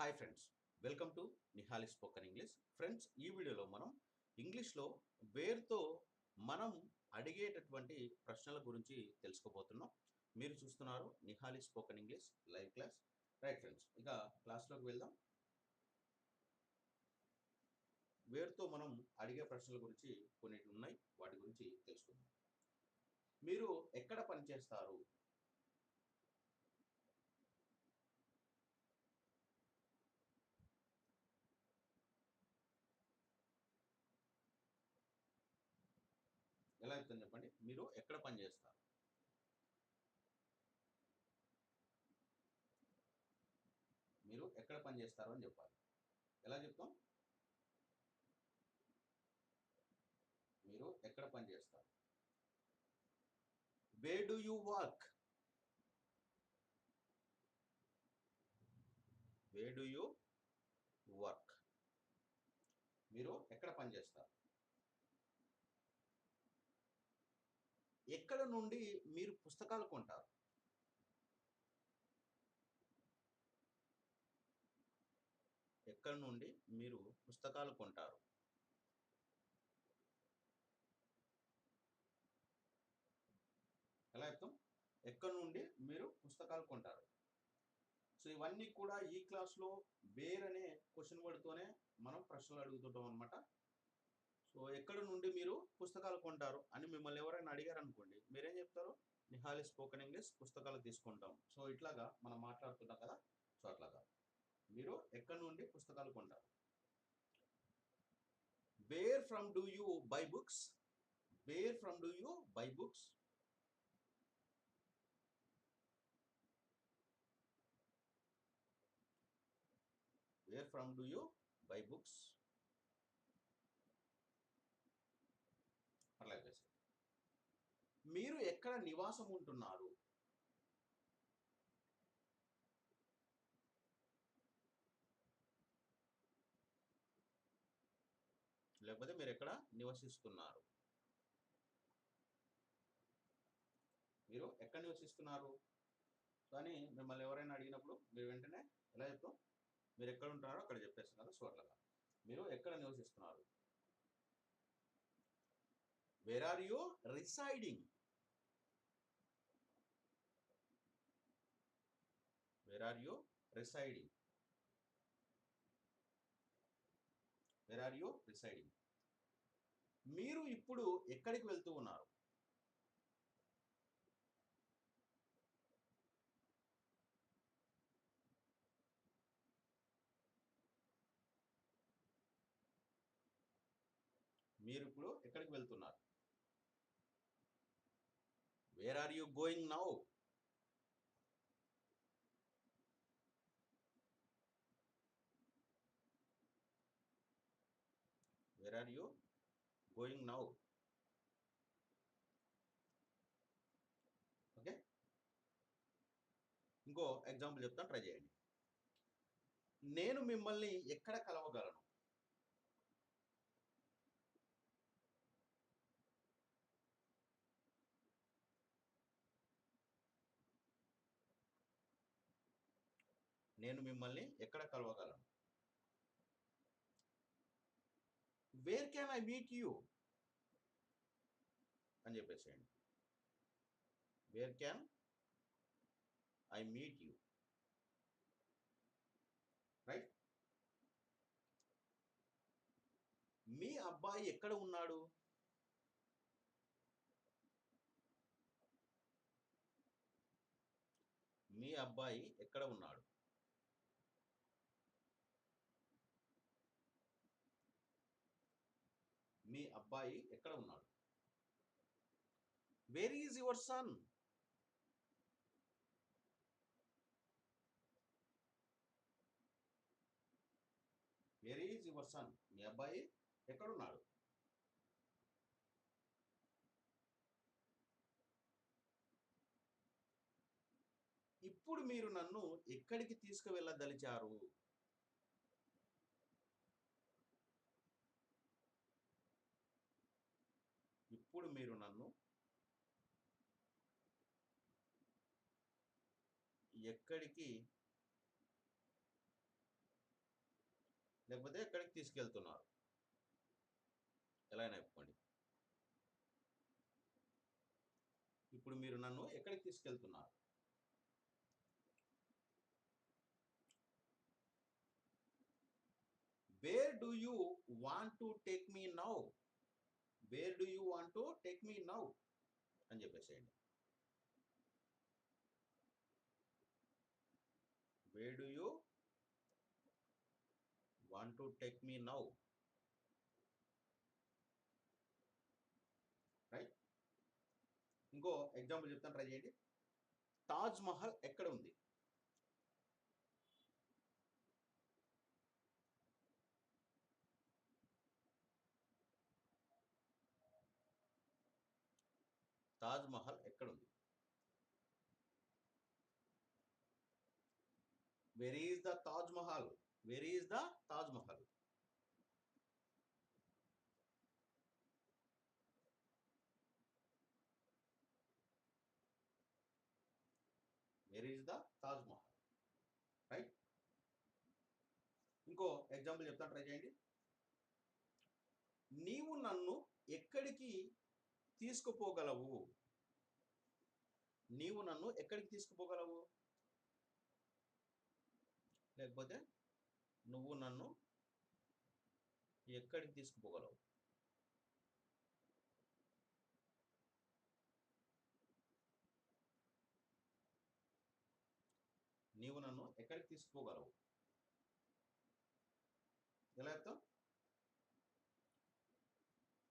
Hi friends welcome to Nihali spoken English friends ఈ వీడియోలో మనం ఇంగ్లీష్లో వేర్తో మనం అడిగేటటువంటి ప్రశ్నల గురించి తెలుసుకోబోతున్నాం. మీరు చూస్తున్నారు Nihali spoken English live class right friends ఇక క్లాస్లోకి వెళ్దాం. వేర్తో మనం అడిగే ప్రశ్నల గురించి కొన్ని ఉన్నాయి వాటి గురించి తెలుసుకుందాం. మీరు ఎక్కడ పనిచేస్తారు? ఎలా చెప్పండి మీరు ఎక్కడ పని చేస్తారు? మీరు ఎక్కడ పని చేస్తారు అని చెప్పాలి. ఎలా చెప్తాం? మీరు ఎక్కడ పని చేస్తారు? Where do you work where do you work మీరు ఎక్కడ పనిచేస్తారు ఎక్కడ నుండి మీరు పుస్తకాలు కొంటారు? ఎక్కడ నుండి మీరు పుస్తకాలు కొంటారు? ఎలా అర్థం ఎక్కడ నుండి మీరు పుస్తకాలు కొంటారు? సో ఇవన్నీ కూడా ఈ క్లాస్లో వేర్ అనే క్వశ్చన్ వర్డ్తోనే మనం ప్రశ్నలు అడుగుతుంటాం అనమాట సో ఎక్కడ నుండి మీరు పుస్తకాలు కొంటారు అని ఎవరైనా అడిగారు అనుకోండి మీరేం చెప్తారు? నిహాలి స్పోకెన్ ఇంగ్లీష్ పుస్తకాలు తీసుకుంటాం. సో ఇట్లాగా మనం మాట్లాడుతున్నాం కదా? సో అట్లాగా. మీరు ఎక్కడి నుండి పుస్తకాలు కొంటారు? Where from do you buy books where from do you buy books where from do you buy books అట్లాగే మీరు ఎక్కడ నివాసం ఉంటున్నారు లేకపోతే మీరు ఎక్కడ నివసిస్తున్నారు? మీరు ఎక్కడ నివసిస్తున్నారు? కానీ మిమ్మల్ని ఎవరైనా అడిగినప్పుడు మీరు వెంటనే ఎలా చెప్తాం మీరు ఎక్కడ ఉంటున్నారో అక్కడ చెప్పేస్తున్నారు సో అట్లాగా మీరు ఎక్కడ నివసిస్తున్నారు? Where are you residing where are you residing? Where are you residing? మీరు ఇప్పుడు ఎక్కడికి వెళ్తూ ఉన్నారు? మీరు ఇప్పుడు ఎక్కడికి వెళ్తున్నారు? Where are you going now where are you going now okay ఇంకో ఎగ్జాంపుల్ చెప్తాను ట్రై చేయండి. నేను మిమ్మల్ని ఎక్కడ కలవగలను? నేను మిమ్మల్ని ఎక్కడ కలవగలను? Where can I meet you అని చెప్పేసేయండి. Where can I meet you right మీ అబ్బాయి ఎక్కడ ఉన్నాడు? మీ అబ్బాయి ఎక్కడ ఉన్నాడు? మీ అబ్బాయి ఎక్కడ ఉన్నాడు? Where is your son where is your son మీ అబ్బాయి ఎక్కడున్నాడు? ఇప్పుడు మీరు నన్ను ఎక్కడికి తీసుకువెళ్ళదలిచారు? ఇప్పుడు మీరు నన్ను ఎక్కడికి లేకపోతే ఎక్కడికి తీసుకెళ్తున్నారు? ఎలా అయినా చెప్పుకోండి. ఇప్పుడు మీరు నన్ను ఎక్కడికి తీసుకెళ్తున్నారు? Where do you want to take me now where do you want to take me now అని చెప్పేసేయండి. Where do you want to take me now right ఇంకో ఎగ్జాంపుల్ చెప్తాను ట్రై చేయండి. తాజ్ మహల్ ఎక్కడ ఉంది? తాజ్మహల్ ఎక్కడుంది? ఎక్కడ ఉంది where is the Taj Mahal where is the Taj Mahal where is the Taj Mahal right ఇంకో ఎగ్జాంపుల్ చెప్తాను ట్రై చేయండి. నీవు నన్ను ఎక్కడికి తీసుకుపోగలవు? నీవు నన్ను ఎక్కడికి తీసుకుపోగలవు? లేకపోతే నువ్వు నన్ను ఎక్కడికి తీసుకుపోగలవు? నీవు నన్ను ఎక్కడికి తీసుకుపోగలవు? ఎలా చెప్తాం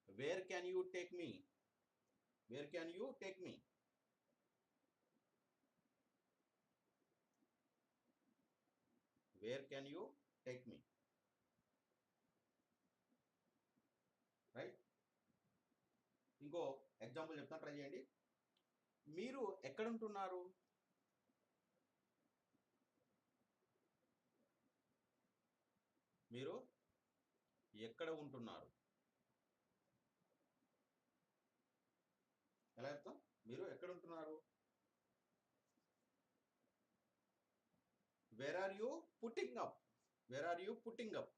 where can you take me where can you take me where can you take me right ఇంకో ఎగ్జాంపుల్ చెప్తాను ట్రై చేయండి. మీరు ఎక్కడ ఉంటున్నారు? మీరు ఎక్కడ ఉంటున్నారు? ఎలా చెప్తాం? మీరు ఎక్కడ ఉంటున్నారు? Where are you putting up where are you putting up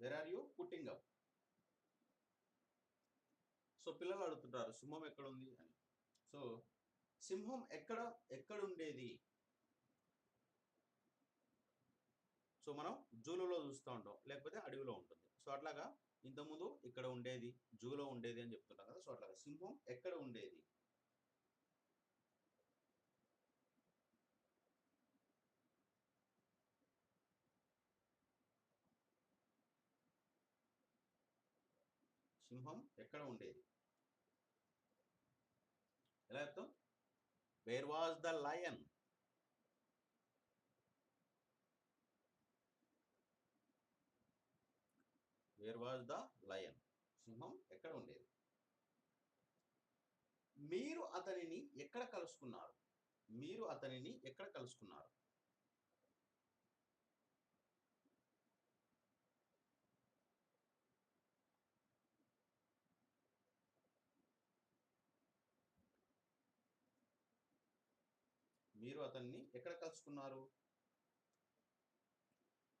where are you putting up so పిల్లలు అడుగుతుంటారు సింహం ఎక్కడ ఉంది అని. సో సింహం ఎక్కడ ఎక్కడ ఉండేది సో మనం జూలో చూస్తూ ఉంటాం లేకపోతే అడవిలో ఉంటుంది. సో అట్లాగా ఇంతకుముందు ఇక్కడ ఉండేది జూలో ఉండేది అని చెప్తున్నారు కదా. సో అట్లాగా సింహం ఎక్కడ ఉండేది? సింహం ఎక్కడ ఉండేది? ఎలా చెప్తాం? Where was the lion where was the lion సింహం ఎక్కడ ఉండేది? మీరు అతనిని ఎక్కడ కలుసుకున్నారు? మీరు అతనిని ఎక్కడ కలుసుకున్నారు? మీరు అతన్ని ఎక్కడ కలుసుకున్నారు?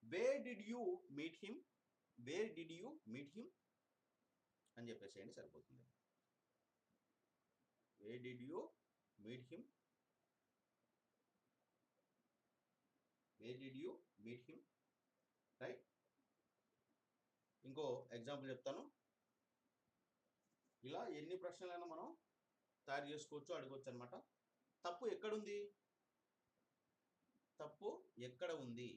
Where did you meet him where did you meet him అని చెప్పేసేయండి సరిపోతుంది. Where did you meet him where did you meet him right ఇంకో ఎగ్జాంపుల్ చెప్తాను. ఇలా ఎన్ని ప్రశ్నలైనా మనం తయారు చేసుకోవచ్చు అడగవచ్చు అనమాట తప్పు ఎక్కడుంది? తప్పు ఎక్కడ ఉంది?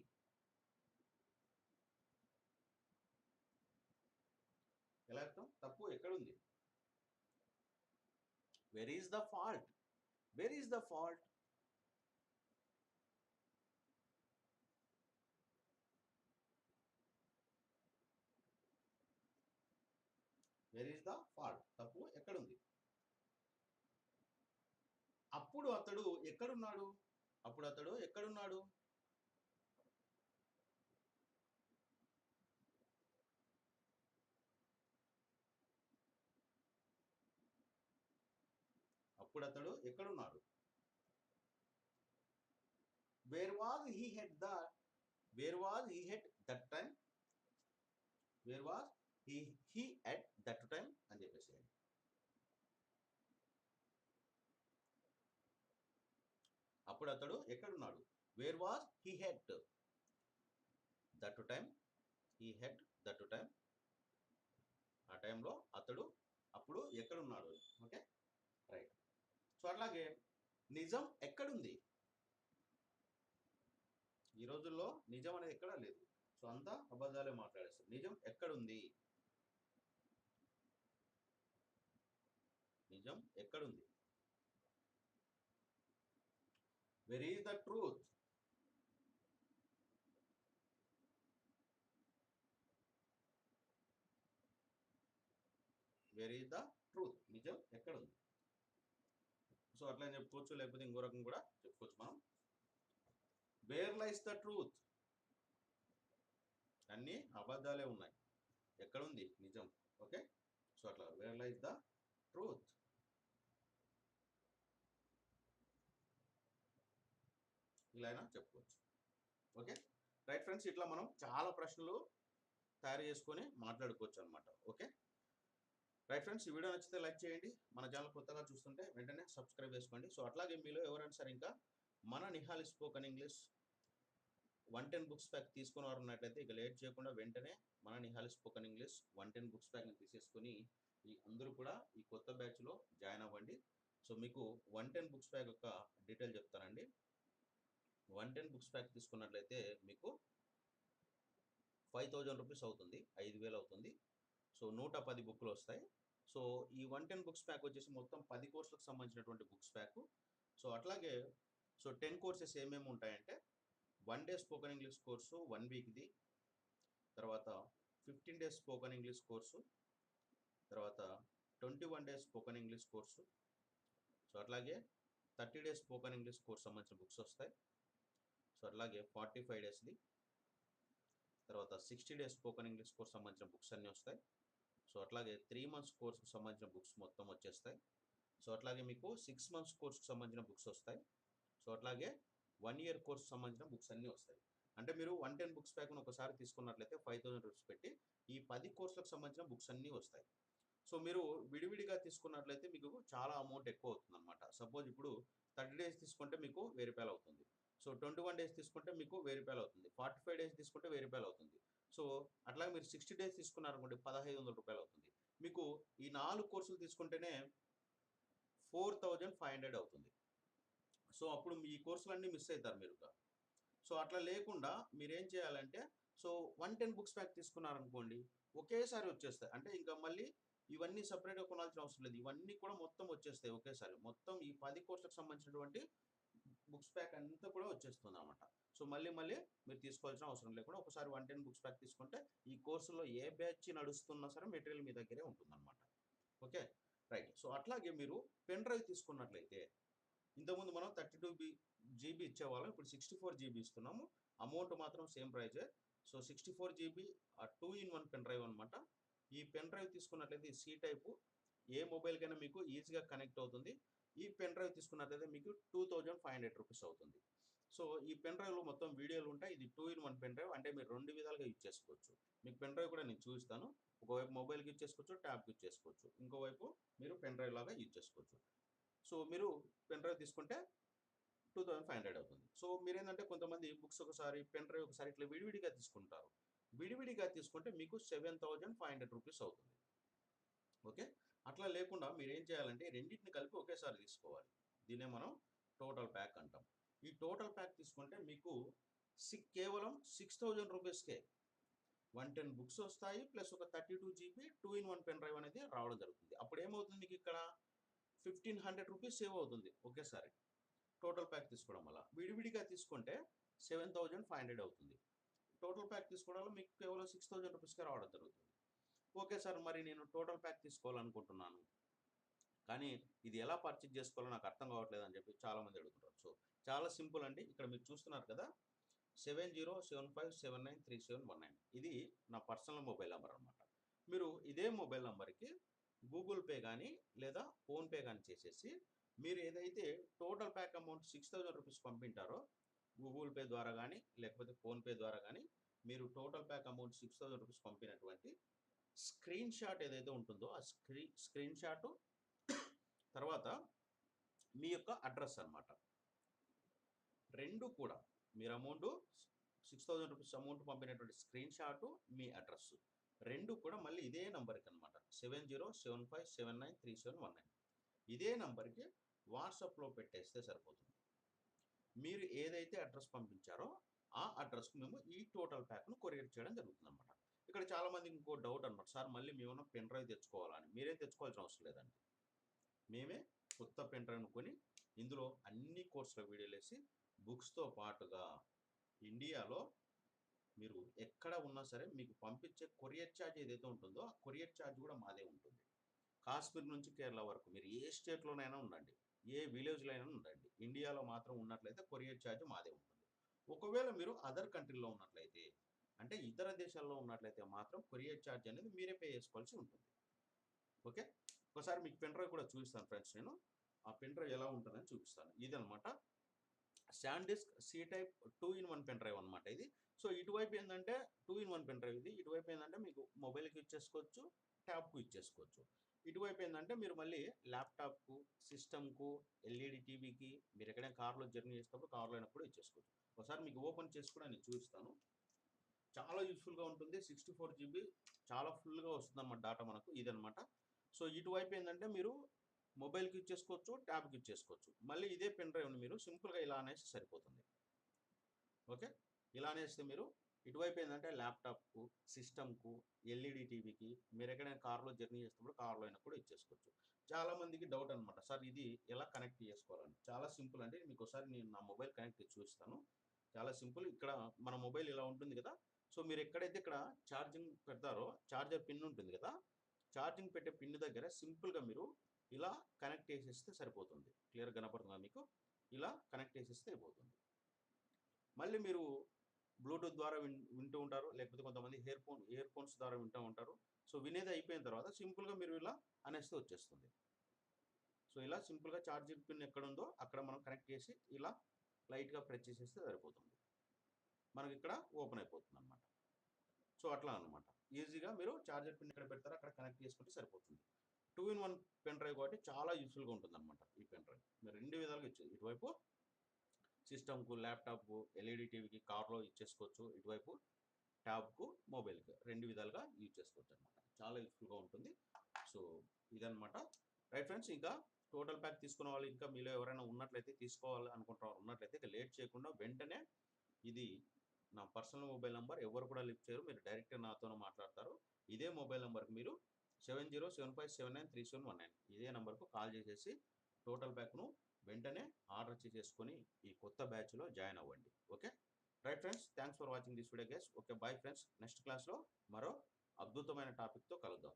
ఎలా అర్థం? తప్పు ఎక్కడుంది? Where is the fault where is the fault where is the fault తప్పు ఎక్కడుంది? అప్పుడు అతడు ఎక్కడున్నాడు? అప్పుడు అతడు ఎక్కడున్నాడు? ఇప్పుడు అతడు ఎక్కడున్నాడు? Where was he head the where was he head that time where was he he at that time అని చెప్పేసి అప్పుడు అతడు ఎక్కడున్నాడు? Where was he head that time he head that time ఆ టైంలో అతడు అప్పుడు ఎక్కడున్నాడు? ఓకే రైట్ సో అట్లాగే నిజం ఎక్కడుంది? ఈ రోజుల్లో నిజం అనేది ఎక్కడా లేదు. సో అంతా అబద్ధాలే మాట్లాడేస్తారు. నిజం ఎక్కడుంది? నిజం ఎక్కడుంది? Where is the truth where is the truth నిజం ఎక్కడుంది? సో అట్లా చెప్పుకోవచ్చు. లేకపోతే ఇంకో రకం కూడా చెప్పుకోవచ్చు మనం. వేర్ లైస్ ద ట్రూత్ అన్ని అబద్ధాలే ఉన్నాయి. ఎక్కడుంది? నిజం. ఓకే? సో అట్లా. వేర్ లైస్ ద ట్రూత్ ఇలా అయినా చెప్పుకోవచ్చు. ఓకే? రైట్ ఫ్రెండ్స్ ఇట్లా మనం చాలా ప్రశ్నలు తయారు చేసుకొని మాట్లాడుకోవచ్చు అనమాట ఓకే? రైట్ ఫ్రెండ్స్ ఈ వీడియో నచ్చితే లైక్ చేయండి. మన ఛానల్ కొత్తగా చూస్తుంటే వెంటనే సబ్స్క్రైబ్ చేసుకోండి. సో అట్లాగే మీలో ఎవరైనా సరే ఇంకా మన Nihali spoken English one ten books pack తీసుకుని వారు ఉన్నట్లయితే ఇక లేట్ చేయకుండా వెంటనే మన Nihali spoken English one ten books ప్యాక్ని తీసేసుకుని ఈ అందరూ కూడా ఈ కొత్త బ్యాచ్లో జాయిన్ అవ్వండి. సో మీకు వన్ టెన్ బుక్స్ ప్యాక్ యొక్క డీటెయిల్ చెప్తానండి. వన్ టెన్ బుక్స్ ప్యాక్ తీసుకున్నట్లయితే మీకు ఫైవ్ థౌజండ్ రూపీస్ అవుతుంది. ఐదు వేలు అవుతుంది. సో నూట పది బుక్లు వస్తాయి. సో ఈ వన్ టెన్ బుక్స్ ప్యాక్ వచ్చేసి మొత్తం పది కోర్సులకు సంబంధించినటువంటి బుక్స్ ప్యాక్. సో అట్లాగే సో టెన్ కోర్సెస్ ఏమేమి ఉంటాయంటే one day spoken English course one వీక్ది తర్వాత fifteen days spoken English course తర్వాత twenty one days spoken English course. So అట్లాగే thirty days spoken English course సంబంధించిన బుక్స్ వస్తాయి. సో అట్లాగే forty five డేస్ది తర్వాత sixty days spoken English course సంబంధించిన books అన్నీ వస్తాయి. సో అట్లాగే త్రీ మంత్స్ కోర్సుకు సంబంధించిన బుక్స్ మొత్తం వచ్చేస్తాయి. సో అట్లాగే మీకు సిక్స్ మంత్స్ కోర్సుకు సంబంధించిన బుక్స్ వస్తాయి. సో అట్లాగే వన్ ఇయర్ కోర్స్ సంబంధించిన బుక్స్ అన్నీ వస్తాయి. అంటే మీరు వన్ టెన్ బుక్స్ ప్యాక్ను ఒకసారి తీసుకున్నట్లయితే ఫైవ్ థౌసండ్ రూపీస్ పెట్టి ఈ పది కోర్సులకు సంబంధించిన బుక్స్ అన్నీ వస్తాయి. సో మీరు విడివిడిగా తీసుకున్నట్లయితే మీకు చాలా అమౌంట్ ఎక్కువ అవుతుంది అనమాట సపోజ్ ఇప్పుడు థర్టీ డేస్ తీసుకుంటే మీకు వెయ్యి రూపాయలు అవుతుంది. సో ట్వంటీ వన్ డేస్ తీసుకుంటే మీకు వెయ్యి రూపాయలు అవుతుంది. ఫార్టీ ఫైవ్ డేస్ తీసుకుంటే వెయ్యి రూపాయలు అవుతుంది. సో అట్లాగే మీరు సిక్స్టీ డేస్ తీసుకున్నారనుకోండి పదహైదు వందల రూపాయలు అవుతుంది. మీకు ఈ నాలుగు కోర్సులు తీసుకుంటేనే ఫోర్ థౌజండ్ ఫైవ్ హండ్రెడ్ అవుతుంది. సో అప్పుడు మీ కోర్సులన్నీ మిస్ అవుతారు మీరు సో అట్లా లేకుండా మీరేం చేయాలంటే so one ten books pack తీసుకున్నారనుకోండి ఒకేసారి వచ్చేస్తాయి. అంటే ఇంకా మళ్ళీ ఇవన్నీ సపరేట్గా కొనాల్సిన అవసరం లేదు. ఇవన్నీ కూడా మొత్తం వచ్చేస్తాయి ఒకేసారి. మొత్తం ఈ పది కోర్సులకు సంబంధించినటువంటి బుక్స్ ప్యాక్ అంతా కూడా వచ్చేస్తుంది అనమాట సో మళ్ళీ మళ్ళీ మీరు తీసుకోవాల్సిన అవసరం లేకుండా ఒకసారి వన్ టెన్ బుక్స్ ప్యాక్ తీసుకుంటే ఈ కోర్సులో ఏ బ్యాచ్ నడుస్తున్నా సరే మెటీరియల్ మీ దగ్గరే ఉంటుందన్నమాట. ఓకే? రైట్. సో అట్లాగే మీరు పెన్ డ్రైవ్ తీసుకున్నట్లయితే ఇంతకుముందు మనం థర్టీ టూ బి జీబీ ఇచ్చేవాళ్ళం. ఇప్పుడు సిక్స్టీ ఫోర్ జీబీ ఇస్తున్నాము. అమౌంట్ మాత్రం same ప్రైజే. So sixty four GB two in one pen drive అనమాట ఈ పెన్ డ్రైవ్ తీసుకున్నట్లయితే సి టైపు ఏ మొబైల్కైనా మీకు ఈజీగా కనెక్ట్ అవుతుంది. ఈ పెన్ డ్రైవ్ తీసుకున్నట్లయితే మీకు two thousand five hundred rupees అవుతుంది. సో ఈ పెన్ డ్రైవ్లో మొత్తం వీడియోలు ఉంటాయి. ఇది two in one pen drive. అంటే మీరు రెండు విధాలుగా యూజ్ చేసుకోవచ్చు. మీకు పెన్ డ్రైవ్ కూడా నేను చూపిస్తాను. ఒకవైపు మొబైల్కి యూజ్ చేసుకోవచ్చు ట్యాబ్కి యూజ్ చేసుకోవచ్చు. ఇంకోవైపు మీరు పెన్ డ్రైవ్ లాగా యూజ్ చేసుకోవచ్చు. సో మీరు పెన్ డ్రైవ్ తీసుకుంటే టూ థౌజండ్ ఫైవ్ హండ్రెడ్ అవుతుంది. సో మీరు ఏంటంటే కొంతమంది బుక్స్ ఒకసారి పెన్ డ్రైవ్ ఒకసారి ఇట్లా విడివిడిగా తీసుకుంటారు. విడివిడిగా తీసుకుంటే మీకు seven thousand five hundred rupees అవుతుంది. ఓకే? అట్లా లేకుండా మీరు ఏం చేయాలంటే రెండింటిని కలిపి ఒకేసారి తీసుకోవాలి. దీన్నే మనం టోటల్ ప్యాక్ అంటాం. ఈ టోటల్ ప్యాక్ తీసుకుంటే మీకు సిక్ కేవలం సిక్స్ థౌజండ్ రూపీస్కే వన్ టెన్ బుక్స్ వస్తాయి ప్లస్ ఒక thirty two GB two in one pen drive అనేది రావడం జరుగుతుంది. అప్పుడు ఏమవుతుంది మీకు ఇక్కడ? ఫిఫ్టీన్ హండ్రెడ్ రూపీస్ సేవ్ అవుతుంది ఒకేసారి. టోటల్ ప్యాక్ తీసుకోవడం వల్ల. విడివిడిగా తీసుకుంటే సెవెన్ థౌజండ్ ఫైవ్ హండ్రెడ్ అవుతుంది. టోటల్ ప్యాక్ తీసుకోవడం వల్ల మీకు కేవలం సిక్స్ థౌజండ్ రూపీస్కే రావడం జరుగుతుంది. ఓకే సార్ మరి నేను టోటల్ ప్యాక్ తీసుకోవాలనుకుంటున్నాను. కానీ ఇది ఎలా పర్చేజ్ చేసుకోవాలో నాకు అర్థం కావట్లేదు అని చెప్పి చాలామంది అడుగుతుంటారు సో చాలా సింపుల్ అండి. ఇక్కడ మీరు చూస్తున్నారు కదా seven zero seven five seven nine three seven one nine. ఇది నా పర్సనల్ మొబైల్ నెంబర్ అనమాట మీరు ఇదే మొబైల్ నెంబర్కి గూగుల్ పే కానీ లేదా ఫోన్పే కానీ చేసేసి మీరు ఏదైతే total pack amount six thousand rupees పంపింటారో Google pay ద్వారా కానీ లేకపోతే ఫోన్పే ద్వారా కానీ మీరు total pack amount six thousand rupees పంపినటువంటి screenshot ఏదైతే ఉంటుందో ఆ స్క్రీ స్క్రీన్ షాట్ తర్వాత మీ యొక్క అడ్రస్ అన్నమాట. రెండు కూడా మీరు amount six thousand rupees amount పంపినటువంటి screenshot మీ అడ్రస్. రెండు కూడా మళ్ళీ ఇదే నెంబర్కి అనమాట seven zero seven five seven nine three seven one nine. ఇదే నెంబర్కి వాట్సాప్లో పెట్టేస్తే సరిపోతుంది. మీరు ఏదైతే అడ్రస్ పంపించారో ఆ అడ్రస్కి మేము ఈ టోటల్ ప్యాక్ను కొరియర్ చేయడం జరుగుతుంది అనమాట ఇక్కడ చాలామంది ఇంకో డౌట్ అనమాట సార్ మళ్ళీ మేము పెన్ డ్రైవ్ తెచ్చుకోవాలని మీరే తెచ్చుకోవాల్సిన అవసరం లేదండి. మేమే కొత్త పెన్ డ్రైవ్ కొని ఇందులో అన్ని కోర్సుల వీడియోలు వేసి బుక్స్తో పాటుగా ఇండియాలో మీరు ఎక్కడ ఉన్నా సరే మీకు పంపించే కొరియర్ ఛార్జ్ ఏదైతే ఉంటుందో ఆ కొరియర్ ఛార్జ్ కూడా మాదే ఉంటుంది. కాశ్మీర్ నుంచి కేరళ వరకు మీరు ఏ స్టేట్లోనైనా ఉండండి. ఏ విలేజ్లో అయినా ఉండండి. ఇండియాలో మాత్రం ఉన్నట్లయితే కొరియర్ ఛార్జ్ మాదే ఉంటుంది. ఒకవేళ మీరు అదర్ కంట్రీలో ఉన్నట్లయితే అంటే ఇతర దేశాల్లో ఉన్నట్లయితే మాత్రం కొరియర్ ఛార్జ్ అనేది మీరే పే చేసుకోవాల్సి ఉంటుంది. ఓకే? ఒకసారి మీకు పెన్ డ్రైవ్ కూడా చూపిస్తాను ఫ్రెండ్స్ నేను. ఆ పెన్ డ్రైవ్ ఎలా ఉంటుందని చూపిస్తాను. ఇదనమాట SanDisk C type two in one pen drive అనమాట ఇది. సో ఇటువైపు ఏంటంటే two in one pen drive ఇది. ఇటువైపు ఏంటంటే మీకు మొబైల్కి ఇచ్చేసుకోవచ్చు ట్యాబ్కు ఇచ్చేసుకోవచ్చు. ఇటువైపు ఏంటంటే మీరు మళ్ళీ ల్యాప్టాప్కు సిస్టమ్కు ఎల్ఈడి టీవీకి మీరు ఎక్కడైనా కార్లో జర్నీ చేసేటప్పుడు కార్లో అయినా కూడా ఇచ్చేసుకోవచ్చు. ఒకసారి మీకు ఓపెన్ చేసి కూడా నేను చూపిస్తాను. చాలా యూస్ఫుల్గా ఉంటుంది. సిక్స్టీ ఫోర్ జీబీ చాలా ఫుల్గా వస్తుంది అన్నమాట డేటా మనకు. ఇదనమాట సో ఇటువైపు ఏంటంటే మీరు మొబైల్కి ఇచ్చేసుకోవచ్చు ట్యాబ్కి ఇచ్చేసుకోవచ్చు. మళ్ళీ ఇదే పెన్ డ్రైవ్ని మీరు సింపుల్గా ఇలా అనేసి సరిపోతుంది. ఓకే? ఇలా అనేస్తే మీరు ఇటువైపు ఏంటంటే ల్యాప్టాప్కు సిస్టమ్కు ఎల్ఈడి టీవీకి మీరు ఎక్కడైనా కార్లో జర్నీ చేసినప్పుడు కార్లో అయినా కూడా ఇచ్చేసుకోవచ్చు. చాలా మందికి డౌట్ అనమాట సార్ ఇది ఎలా కనెక్ట్ చేసుకోవాలని? చాలా సింపుల్ అంటే మీకు ఒకసారి నేను నా మొబైల్ కనెక్ట్ చూస్తాను చాలా సింపుల్ ఇక్కడ మన మొబైల్ ఇలా ఉంటుంది కదా సో మీరు ఎక్కడైతే ఇక్కడ ఛార్జింగ్ పెడతారో ఛార్జర్ పిన్ ఉంటుంది కదా ఛార్జింగ్ పెట్టే పిన్ దగ్గర సింపుల్గా మీరు ఇలా కనెక్ట్ చేసేస్తే సరిపోతుంది. క్లియర్ కనపడుతుందా మీకు? ఇలా కనెక్ట్ చేసేస్తే అయిపోతుంది. మళ్ళీ మీరు బ్లూటూత్ ద్వారా విన్ వింటూ ఉంటారు లేకపోతే కొంతమంది ఇయర్ ఫోన్ ఇయర్ ఫోన్స్ ద్వారా వింటూ ఉంటారు. సో వినేది అయిపోయిన తర్వాత సింపుల్గా మీరు ఇలా అనేస్తే వచ్చేస్తుంది. సో ఇలా సింపుల్గా ఛార్జింగ్ పిన్ ఎక్కడ ఉందో అక్కడ మనం కనెక్ట్ చేసి ఇలా లైట్గా ప్రెస్ చేసేస్తే సరిపోతుంది. మనకి ఇక్కడ ఓపెన్ అయిపోతుంది అనమాట సో అట్లా అనమాట ఈజీగా మీరు ఛార్జర్ పిన్ ఇక్కడ పెడతారు అక్కడ కనెక్ట్ చేసుకుంటే సరిపోతుంది. Two in one pen drive కాబట్టి చాలా యూస్ఫుల్గా ఉంటుంది అనమాట ఈ పెన్ డ్రైవ్. మీరు రెండు విధాలుగా ఇచ్చేది ఇటువైపు సిస్టమ్కు ల్యాప్టాప్కు ఎల్ఈడి టీవీకి కార్లో ఇచ్చేసుకోవచ్చు. ఇటువైపు ట్యాబ్కు మొబైల్కి రెండు విధాలుగా యూజ్ చేసుకోవచ్చు అనమాట చాలా యూస్ఫుల్గా ఉంటుంది. సో ఇదనమాట రైట్ ఫ్రెండ్స్ ఇంకా టోటల్ ప్యాక్ తీసుకున్న వాళ్ళు ఇంకా మీలో ఎవరైనా ఉన్నట్లయితే తీసుకోవాలి అనుకుంటున్న ఉన్నట్లయితే ఇక లేట్ చేయకుండా వెంటనే ఇది నా పర్సనల్ మొబైల్ నెంబర్ ఎవరు కూడా లిఫ్ట్ చేయరు. మీరు డైరెక్ట్గా నాతో మాట్లాడతారు. ఇదే మొబైల్ నెంబర్కి మీరు seven zero seven five seven nine three seven one nine ఇదే నెంబర్కు కాల్ చేసేసి టోటల్ ప్యాక్ను వెంటనే ఆర్డర్ చేసేసుకొని ఈ కొత్త బ్యాచ్లో జాయిన్ అవ్వండి. Okay? Right friends thanks for watching this video guys. Okay bye friends. Next క్లాస్లో మరో అద్భుతమైన టాపిక్తో కలుద్దాం.